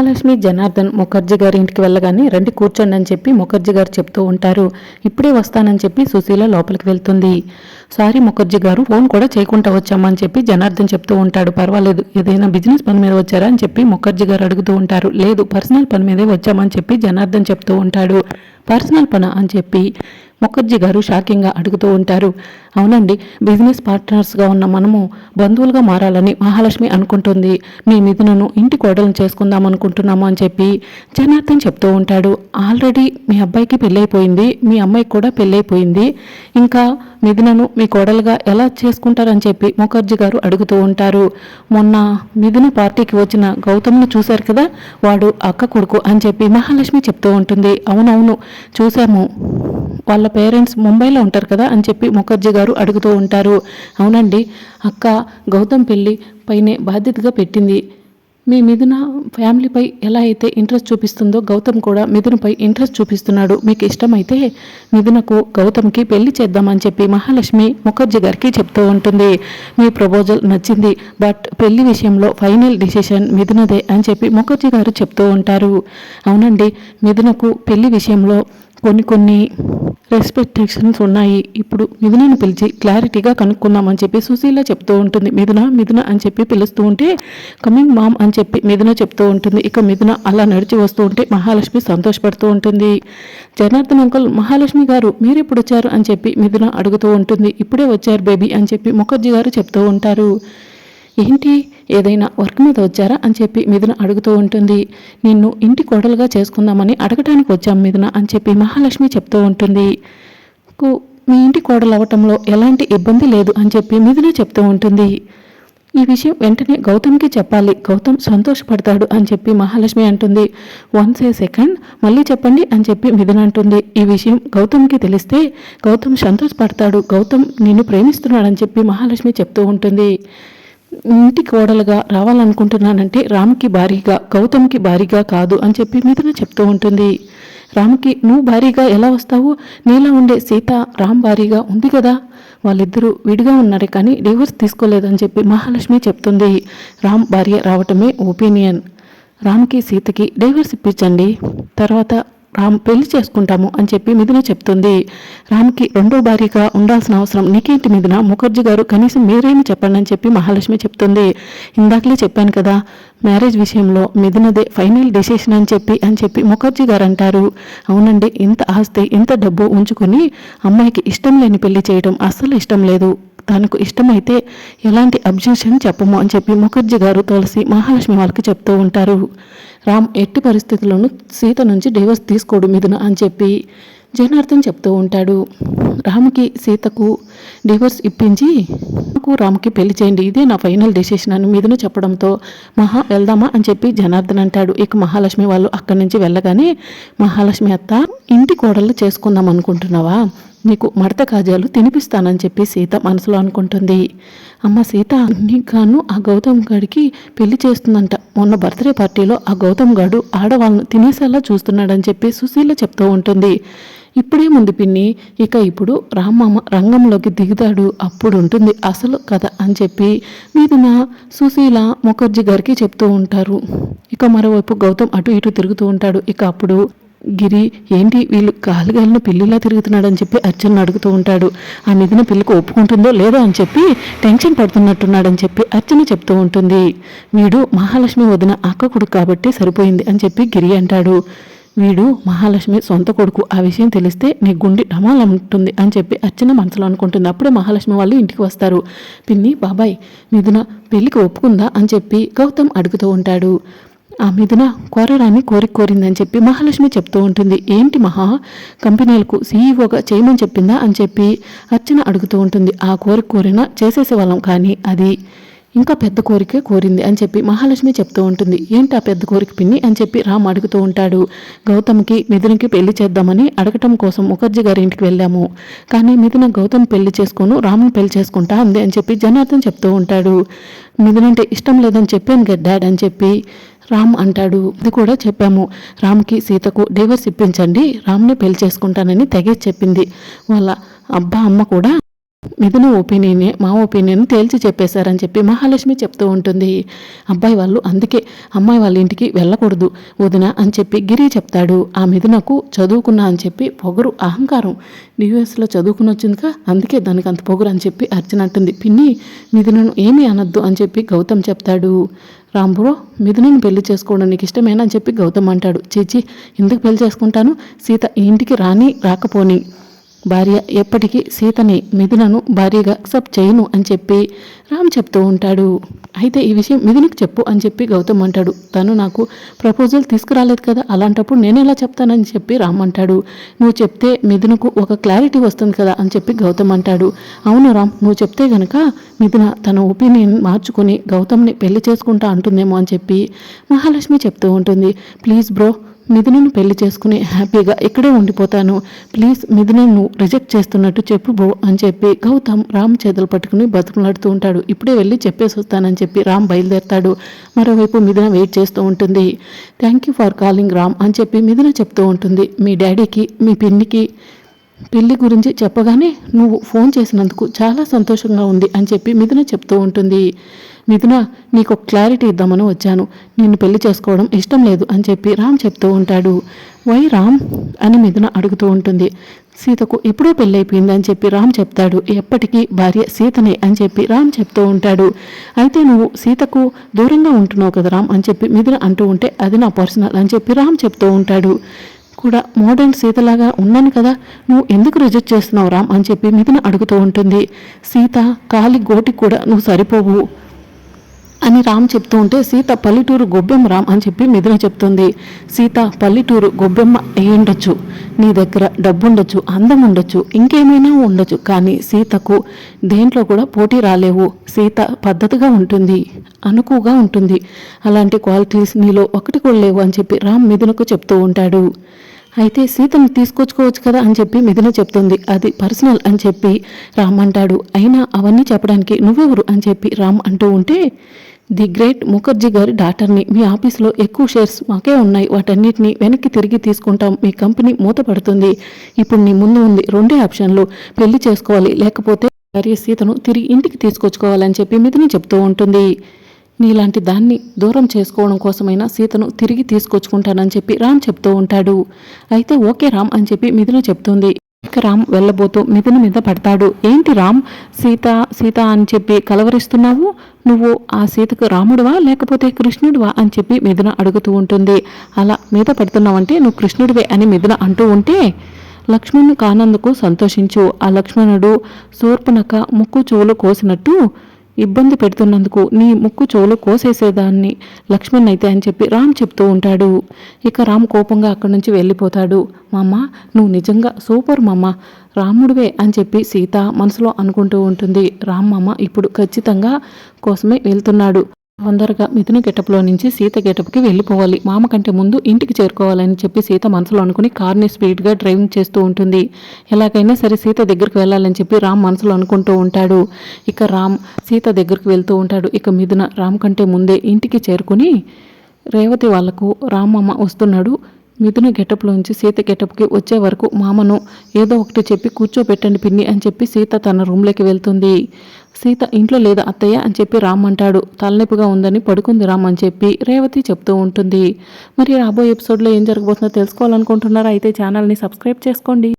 మహాలక్ష్మి జనార్దన్ ముఖర్జీ గారి ఇంటికి వెళ్ళగానే రండి కూర్చోండి అని చెప్పి ముఖర్జీ గారు చెప్తూ ఉంటారు. ఇప్పుడే వస్తానని చెప్పి సుశీల లోపలికి వెళ్తుంది. సారీ ముఖర్జీ గారు ఫోన్ కూడా చేయకుండా వచ్చామని చెప్పి జనార్దన్ చెప్తూ ఉంటాడు. పర్వాలేదు ఏదైనా బిజినెస్ పని మీద వచ్చారా అని చెప్పి ముఖర్జీ గారు అడుగుతూ ఉంటారు. లేదు పర్సనల్ పని మీదే వచ్చామని చెప్పి జనార్దన్ చెప్తూ ఉంటాడు. పర్సనల్ పన అని చెప్పి ముఖర్జీ గారు షాకింగ్గా అడుగుతూ ఉంటారు. అవునండి బిజినెస్ పార్ట్నర్స్గా ఉన్న మనము బంధువులుగా మారాలని మహాలక్ష్మి అనుకుంటుంది. మీ మిథునను ఇంటి కోడలను చేసుకుందాం అనుకుంటున్నాము అని చెప్పి జనార్దన్ చెప్తూ ఉంటాడు. ఆల్రెడీ మీ అబ్బాయికి పెళ్ళైపోయింది మీ అమ్మాయికి కూడా పెళ్ళైపోయింది. ఇంకా మిథునను మీ కోడలుగా ఎలా చేసుకుంటారని చెప్పి ముఖర్జీ గారు అడుగుతూ ఉంటారు. మొన్న మిథున పార్టీకి వచ్చిన గౌతమ్ను చూశారు కదా? వాడు అక్క కొడుకు అని చెప్పి మహాలక్ష్మి చెప్తూ ఉంటుంది. అవునవును చూశాము. వాళ్ళ పేరెంట్స్ ముంబైలో ఉంటారు కదా అని చెప్పి ముఖర్జీ గారు అడుగుతూ ఉంటారు. అవునండి అక్క గౌతమ్ పెళ్ళి పైనే బాధ్యతగా పెట్టింది. మీ మిథున ఫ్యామిలీపై ఎలా అయితే ఇంట్రెస్ట్ చూపిస్తుందో గౌతమ్ కూడా మిథునపై ఇంట్రెస్ట్ చూపిస్తున్నాడు. మీకు ఇష్టమైతే మిథునకు గౌతమ్కి పెళ్ళి చేద్దామని చెప్పి మహాలక్ష్మి ముఖర్జీ గారికి చెప్తూ ఉంటుంది. మీ ప్రపోజల్ నచ్చింది బట్ పెళ్ళి విషయంలో ఫైనల్ డిసిషన్ మిథునదే అని చెప్పి ముఖర్జీ గారు చెప్తూ ఉంటారు. అవునండి మిథునకు పెళ్ళి విషయంలో కొన్ని కొన్ని రెస్పెక్టేషన్స్ ఉన్నాయి. ఇప్పుడు మిథునను పిలిచి క్లారిటీగా కనుక్కుందామని చెప్పి సుశీల చెప్తూ ఉంటుంది. మిథున మిథున అని చెప్పి పిలుస్తూ ఉంటే కమింగ్ మామ్ అని చెప్పి మిథున చెప్తూ ఉంటుంది. ఇక మిథున అలా నడిచి వస్తూ ఉంటే మహాలక్ష్మి సంతోషపడుతూ ఉంటుంది. జనార్దన్ అంకుల్ మహాలక్ష్మి గారు మీరు ఎప్పుడు వచ్చారు? అని చెప్పి మిథున అడుగుతూ ఉంటుంది. ఇప్పుడే వచ్చారు బేబీ అని చెప్పి ముఖర్జీ గారు చెప్తూ ఉంటారు. ఏంటి? ఏదైనా వర్క్ మీద వచ్చారా అని చెప్పి మిథున అడుగుతూ ఉంటుంది. నిన్ను ఇంటి కోడలుగా చేసుకుందామని అడగటానికి వచ్చాం మిథున అని చెప్పి మహాలక్ష్మి చెప్తూ ఉంటుంది. "కు- మీ ఇంటి కోడలు అవ్వటంలో ఎలాంటి ఇబ్బంది లేదు అని చెప్పి మిథున చెప్తూ ఉంటుంది. ఈ విషయం వెంటనే గౌతమ్కి చెప్పాలి. గౌతమ్ సంతోషపడతాడు అని చెప్పి మహాలక్ష్మి అంటుంది. వన్స్ ఏ సెకండ్ మళ్ళీ చెప్పండి అని చెప్పి మిథున అంటుంది. ఈ విషయం గౌతమ్కి తెలిస్తే గౌతమ్ సంతోషపడతాడు. గౌతమ్ నిన్ను ప్రేమిస్తున్నాడని చెప్పి మహాలక్ష్మి చెప్తూ ఉంటుంది. ఇంటి కోడలుగా రావాలనుకుంటున్నానంటే రామ్కి భారీగా గౌతమ్కి భారీగా కాదు అని చెప్పి మిథున చెప్తూ ఉంటుంది. రామ్కి నువ్వు భారీగా ఎలా వస్తావు? నీలా ఉండే సీత రామ్ భారీగా ఉంది కదా? వాళ్ళిద్దరూ విడిగా ఉన్నారు కానీ డివోర్స్ తీసుకోలేదని చెప్పి మహాలక్ష్మి చెప్తుంది. రామ్ భార్య రావటమే ఒపీనియన్ రామ్కి సీతకి డైవర్స్ ఇప్పించండి. తర్వాత రామ్ పెళ్ళి చేసుకుంటాము అని చెప్పి మిథున చెప్తుంది. రామ్కి రెండో భార్యగా ఉండాల్సిన అవసరం నీకేంటి మిథున? ముఖర్జీ గారు కనీసం మీరేమి చెప్పండి అని చెప్పి మహాలక్ష్మి చెప్తుంది. ఇందాకలే చెప్పాను కదా మ్యారేజ్ విషయంలో మిథునదే ఫైనల్ డెసిషన్ అని చెప్పి అని చెప్పి ముఖర్జీ గారు అంటారు. అవునండి ఇంత ఆస్తి ఇంత డబ్బు ఉంచుకొని అమ్మాయికి ఇష్టం లేని పెళ్ళి చేయడం అస్సలు ఇష్టం లేదు. తనకు ఇష్టమైతే ఎలాంటి అబ్జెక్షన్ చెప్పము అని చెప్పి ముఖర్జీ గారు తులసి మహాలక్ష్మి వాళ్ళకి చెప్తూ ఉంటారు. రామ్ ఎట్టి పరిస్థితుల్లోనూ సీత నుంచి డివోర్స్ తీసుకోడు మీదన అని చెప్పి జనార్దన్ చెప్తూ ఉంటాడు. రాముకి సీతకు డివోర్స్ ఇప్పించి నాకు రామ్కి పెళ్ళి చేయండి. ఇదే నా ఫైనల్ డెసిషన్ అని మీదను చెప్పడంతో మహా వెళ్దామా అని చెప్పి జనార్దన్ అంటాడు. ఇక మహాలక్ష్మి వాళ్ళు అక్కడి నుంచి వెళ్ళగానే మహాలక్ష్మి అత్త ఇంటి కోడలు చేసుకుందాం అనుకుంటున్నావా? నీకు మడత కాజాలు తినిపిస్తానని చెప్పి సీత మనసులో అనుకుంటుంది. అమ్మ సీత నీకు ఆ గౌతమ్ గాడికి పెళ్ళి చేస్తుందంట. మొన్న బర్త్డే పార్టీలో ఆ గౌతమ్ గాడు ఆడవాళ్ళను తినేసేలా చూస్తున్నాడని చెప్పి సుశీల చెప్తూ ఉంటుంది. ఇప్పుడే ముందు పిన్ని? ఇక ఇప్పుడు రామమ్మ రంగంలోకి దిగుతాడు. అప్పుడు ఉంటుంది అసలు కథ అని చెప్పి మీదిన సుశీల ముఖర్జీ గారికి చెప్తూ ఉంటారు. ఇక మరోవైపు గౌతమ్ అటు ఇటు తిరుగుతూ ఉంటాడు. ఇక అప్పుడు గిరి ఏంటి వీళ్ళు కాలుగాలిన పిల్లిలా తిరుగుతున్నాడని చెప్పి అర్జున్ అడుగుతూ ఉంటాడు. ఆ మిదిన పిల్లకు ఒప్పుకుంటుందో లేదో అని చెప్పి టెన్షన్ పడుతున్నట్టున్నాడని చెప్పి అర్చన చెప్తూ ఉంటుంది. వీడు మహాలక్ష్మి వదిన అక్క కొడుకు కాబట్టి సరిపోయింది అని చెప్పి గిరి అంటాడు. వీడు మహాలక్ష్మి సొంత కొడుకు ఆ విషయం తెలిస్తే నీ గుండె ఉంటుంది అని చెప్పి అర్చన మనసులో అనుకుంటుంది. అప్పుడే మహాలక్ష్మి వాళ్ళు ఇంటికి వస్తారు. పిన్ని బాబాయ్ మిథున పెళ్ళికి ఒప్పుకుందా అని చెప్పి గౌతమ్ అడుగుతూ ఉంటాడు. ఆ మిథున కోరడాన్ని కోరిక కోరిందని చెప్పి మహాలక్ష్మి చెప్తూ ఉంటుంది. ఏంటి మహా? కంపెనీలకు సీఈఓగా చేయమని చెప్పిందా అని చెప్పి అర్చన అడుగుతూ ఉంటుంది. ఆ కోరిక కోరినా చేసేసేవాళ్ళం కానీ అది ఇంకా పెద్ద కోరికే కోరింది అని చెప్పి మహాలక్ష్మి చెప్తూ ఉంటుంది. ఏంటి ఆ పెద్ద కోరిక పిన్ని అని చెప్పి రామ్ అడుగుతూ ఉంటాడు. గౌతమ్కి మిథునకి పెళ్ళి చేద్దామని అడగటం కోసం ముఖర్జీ గారి ఇంటికి వెళ్ళాము. కానీ మిథున గౌతమ్ పెళ్ళి చేసుకోను రామ్ని పెళ్ళి చేసుకుంటా అంది అని చెప్పి జనార్దన్ చెప్తూ ఉంటాడు. మిథునంటే ఇష్టం లేదని చెప్పాను కదా డాడ్ అని చెప్పి రామ్ అంటాడు. ఇది కూడా చెప్పాము. రామ్కి సీతకు డైవర్స్ ఇప్పించండి. రామ్ని పెళ్ళి చేసుకుంటానని తెగేసి చెప్పింది. వాళ్ళ అబ్బా అమ్మ కూడా మిథున ఒపీనియనే మా ఒపీనియన్ తేల్చి చెప్పేశారని చెప్పి మహాలక్ష్మి చెప్తూ ఉంటుంది. అబ్బాయి వాళ్ళు అందుకే అమ్మాయి వాళ్ళ ఇంటికి వెళ్ళకూడదు వదిన అని చెప్పి గిరి చెప్తాడు. ఆ మిథునకు చదువుకున్నా అని చెప్పి పొగరు అహంకారం. యూఎస్లో చదువుకుని వచ్చిందిగా అందుకే దానికి అంత పొగరు అని చెప్పి అర్చన అంటుంది. పిన్ని మిథునను ఏమీ అనొద్దు అని చెప్పి గౌతమ్ చెప్తాడు. రాంబ్రో మిథునని పెళ్ళి చేసుకోవడం నీకు ఇష్టమేనా అని చెప్పి గౌతమ్ అంటాడు. చీచి ఎందుకు పెళ్ళి చేసుకుంటాను? సీత ఇంటికి రాని రాకపోని. భార్య ఎప్పటికీ సీతని మిథునను భార్యగా అక్సెప్ట్ చేయను అని చెప్పి రామ్ చెప్తూ ఉంటాడు. అయితే ఈ విషయం మిథునికి చెప్పు అని చెప్పి గౌతమ్ అంటాడు. తను నాకు ప్రపోజల్ తీసుకురాలేదు కదా అలాంటప్పుడు నేను ఎలా చెప్తానని చెప్పి రామ్ అంటాడు. నువ్వు చెప్తే మిథునకు ఒక క్లారిటీ వస్తుంది కదా అని చెప్పి గౌతమ్ అంటాడు. అవును రామ్ నువ్వు చెప్తే గనక మిథున తన ఒపీనియన్ మార్చుకొని గౌతమ్ని పెళ్ళి చేసుకుంటా అంటుందేమో అని చెప్పి మహాలక్ష్మి చెప్తూ ఉంటుంది. ప్లీజ్ బ్రో మిథునను పెళ్ళి చేసుకుని హ్యాపీగా ఇక్కడే ఉండిపోతాను. ప్లీజ్ మిథునను రిజెక్ట్ చేస్తున్నట్టు చెప్పు బో అని చెప్పి గౌతమ్ రామ్ చేతులు పట్టుకుని బతుకులాడుతూ ఉంటాడు. ఇప్పుడే వెళ్ళి చెప్పేసి వస్తానని చెప్పి రామ్ బయలుదేరతాడు. మరోవైపు మిథున వెయిట్ చేస్తూ ఉంటుంది. Thank you for calling Ram అని చెప్పి మిథున చెప్తూ ఉంటుంది. మీ డాడీకి మీ పిన్నికి పెళ్ళి గురించి చెప్పగానే నువ్వు ఫోన్ చేసినందుకు చాలా సంతోషంగా ఉంది అని చెప్పి మిథున చెప్తూ ఉంటుంది. మిథున నీకు ఒక క్లారిటీ ఇద్దామని వచ్చాను. నిన్ను పెళ్ళి చేసుకోవడం ఇష్టం లేదు అని చెప్పి రామ్ చెప్తూ ఉంటాడు. వై రామ్ అని మిథున అడుగుతూ ఉంటుంది. సీతకు ఇప్పుడే పెళ్ళైపోయింది అని చెప్పి రామ్ చెప్తాడు. ఎప్పటికీ భార్య సీతనే అని చెప్పి రామ్ చెప్తూ ఉంటాడు. అయితే నువ్వు సీతకు దూరంగా ఉంటున్నావు కదా రామ్ అని చెప్పి మిథున అంటూ ఉంటే అది నా పర్సనల్ అని చెప్పి రామ్ చెప్తూ ఉంటాడు. కూడా మోడర్న్ సీతలాగా ఉన్నాను కదా నువ్వు ఎందుకు రిజెక్ట్ చేస్తున్నావు రామ్ అని చెప్పి మిథున అడుగుతూ ఉంటుంది. సీత కాలి గోటికి కూడా నువ్వు సరిపోవు. అని రామ్ చెప్తూ ఉంటే సీత పల్లెటూరు గొబ్బెమ్మ రామ్ అని చెప్పి మిథున చెప్తుంది. సీత పల్లెటూరు గొబ్బెమ్మ అయ్యుండొచ్చు. నీ దగ్గర డబ్బుండొచ్చు అందం ఉండొచ్చు ఇంకేమైనా ఉండొచ్చు. కానీ సీతకు దేంట్లో కూడా పోటీ రాలేవు. సీత పద్ధతిగా ఉంటుంది అనుకుగా ఉంటుంది. అలాంటి క్వాలిటీస్ నీలో ఒకటి కూడా లేవు అని చెప్పి రామ్ మిథునకు చెప్తూ ఉంటాడు. అయితే సీతను తీసుకొచ్చుకోవచ్చు కదా అని చెప్పి మిథున చెప్తుంది. అది పర్సనల్ అని చెప్పి రామ్ అంటాడు. అయినా అవన్నీ చెప్పడానికి నువ్వెవరు అని చెప్పి రామ్ అంటూ ఉంటే ది గ్రేట్ ముఖర్జీ గారి డాటర్ని. మీ ఆఫీస్లో ఎక్కువ షేర్స్ మాకే ఉన్నాయి. వాటన్నిటిని వెనక్కి తిరిగి తీసుకుంటాం. మీ కంపెనీ మూతపడుతుంది. ఇప్పుడు నీ ముందు ఉంది రెండే ఆప్షన్లు. పెళ్ళి చేసుకోవాలి. లేకపోతే భార్య సీతను తిరిగి ఇంటికి తీసుకొచ్చుకోవాలని చెప్పి మిథున చెప్తూ ఉంటుంది. నీలాంటి దాన్ని దూరం చేసుకోవడం కోసమైనా సీతను తిరిగి తీసుకొచ్చుకుంటానని చెప్పి రామ్ చెప్తూ ఉంటాడు. అయితే ఓకే రామ్ అని చెప్పి మిథున చెప్తుంది. ఇక రామ్ వెళ్ళబోతూ మిథున మీద పడతాడు. ఏంటి రామ్? సీత సీత అని చెప్పి కలవరిస్తున్నావు? నువ్వు ఆ సీతకు రాముడువా లేకపోతే కృష్ణుడివా అని చెప్పి మిథున అడుగుతూ ఉంటుంది. అలా మీద పడుతున్నావంటే నువ్వు కృష్ణుడివే అని మిథున అంటూ ఉంటే లక్ష్మణుని కానందుకు సంతోషించు. ఆ లక్ష్మణుడు శూర్పణక ముక్కు చెవులు కోసినట్టు ఇబ్బంది పెడుతున్నందుకు నీ ముక్కు చెవులు కోసేసేదాన్ని లక్ష్మణ్ అయితే అని చెప్పి రామ్ చెప్తూ ఉంటాడు. ఇక రామ్ కోపంగా అక్కడి నుంచి వెళ్ళిపోతాడు. మామ నువ్వు నిజంగా సూపర్ మామ రాముడివే అని చెప్పి సీత మనసులో అనుకుంటూ ఉంటుంది. రామ్ మామ ఇప్పుడు ఖచ్చితంగా కోసమే వెళ్తున్నాడు. తొందరగా మిథున గెటప్లో నుంచి సీత గెటప్కి వెళ్ళిపోవాలి. మామ కంటే ముందు ఇంటికి చేరుకోవాలని చెప్పి సీత మనసులో అనుకుని కార్ని స్పీడ్గా డ్రైవింగ్ చేస్తూ ఉంటుంది. ఎలాగైనా సరే సీత దగ్గరికి వెళ్ళాలని చెప్పి రామ్ మనసులో అనుకుంటూ ఉంటాడు. ఇక రామ్ సీత దగ్గరికి వెళ్తూ ఉంటాడు. ఇక మిథున రామ్ కంటే ముందే ఇంటికి చేరుకుని రేవతి వాళ్ళకు రామమ్మ వస్తున్నాడు. మిథున గెటప్లోంచి సీత గెటప్కి వచ్చే వరకు మామను ఏదో ఒకటి చెప్పి కూర్చోబెట్టండి పిన్ని అని చెప్పి సీత తన రూమ్లోకి వెళ్తుంది. సీత ఇంట్లో లేదా అత్తయ్య అని చెప్పి రామ్ అంటాడు. తలనొప్పిగా ఉందని పడుకుంది రామ్ అని చెప్పి రేవతి చెప్తూ ఉంటుంది. మరి రాబోయే ఎపిసోడ్లో ఏం జరగబోతుందో తెలుసుకోవాలనుకుంటున్నారా? అయితే ఛానల్ని సబ్స్క్రైబ్ చేసుకోండి.